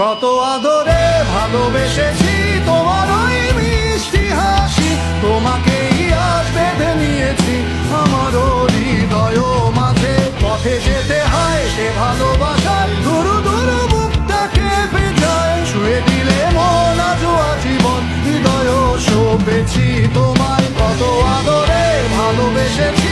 কত আদরে ভালোবেসেছি তোমার ওই মিষ্টি হাসি। তোমাকেই আজ বেঁধে নিয়েছি। আমার হৃদয় মাঝে পথে যেতে হয়, সে ভালোবাসার ধুরু ধুরু বুকটাকে পেছায় শুয়ে দিলে মন আজ আজীবন, হৃদয় শোভেছি তোমায়। কত আদরে ভালোবেসেছি